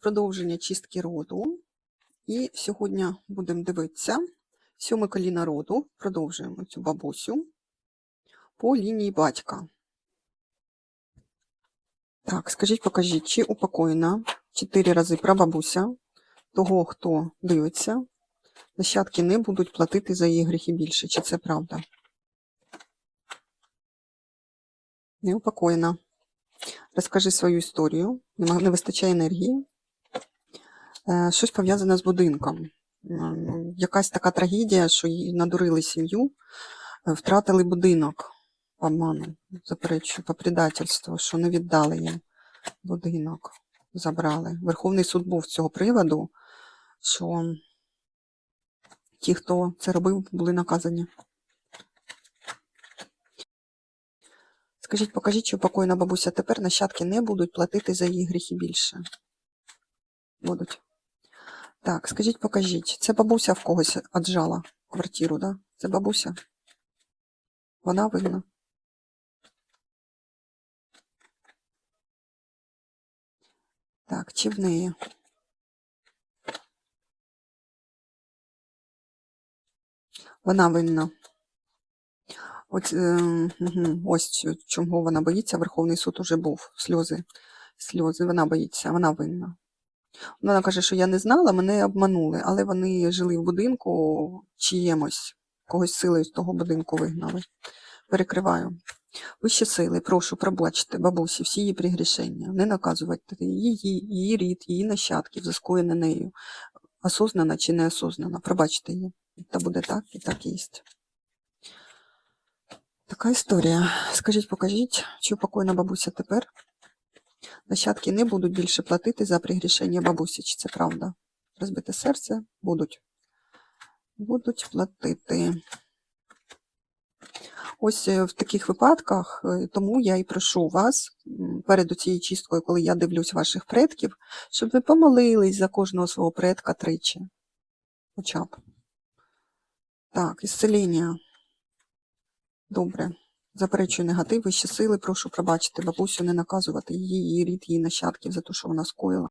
продовження чистки роду. І сьогодні будемо дивитися сьоме коліна роду. Продовжуємо цю бабусю по лінії батька. Так, скажіть, покажіть, чи упокоєна чотири рази прабабуся того, хто дивиться. Нащадки не будуть платити за її гріхи більше. Чи це правда? Не упокоєна. Розкажи свою історію. Не вистачає енергії. Е, Щось пов'язане з будинком. Якась така трагедія, що їй надурили сім'ю, е, втратили будинок по обману, заперечую, по предательству, що не віддали їм будинок, забрали. Верховний суд був з цього приводу, що ті, хто це робив, були наказані. Скажіть, покажіть, що покойна бабуся тепер нащадки не будуть платити за її гріхи більше. Будуть. Так, скажіть, покажіть. Це бабуся в когось отжала квартиру, да? Це бабуся? Вона винна. Так, чи в неї? Вона винна. От, е, ось чу- чому вона боїться. Верховний суд уже був. Сльози. Сльози. Вона боїться, вона винна. Вона каже, що я не знала, мене обманули, але вони жили в будинку чиємось, когось силою з того будинку вигнали. Перекриваю. Вищі сили, прошу, пробачте бабусі всі її пригрішення, не наказувати її, її рід, її нащадків, скоєне нею, осознана чи неосознана. Пробачте її. Та буде так і так і єсть. Така історія. Скажіть, покажіть, чи покойна бабуся тепер? Нащадки не будуть більше платити за пригрішення бабусі, чи це правда? Розбите серце будуть. Будуть платити. Ось е, в таких випадках, е, тому я і прошу вас перед цією чисткою, коли я дивлюсь ваших предків, щоб ви помолились за кожного свого предка тричі. Хоча б. Так, ісцеління. Добре. Заперечую негатив, вищі сили, прошу пробачити бабусю, не наказувати її, її рід, її нащадків за те, що вона скоїла.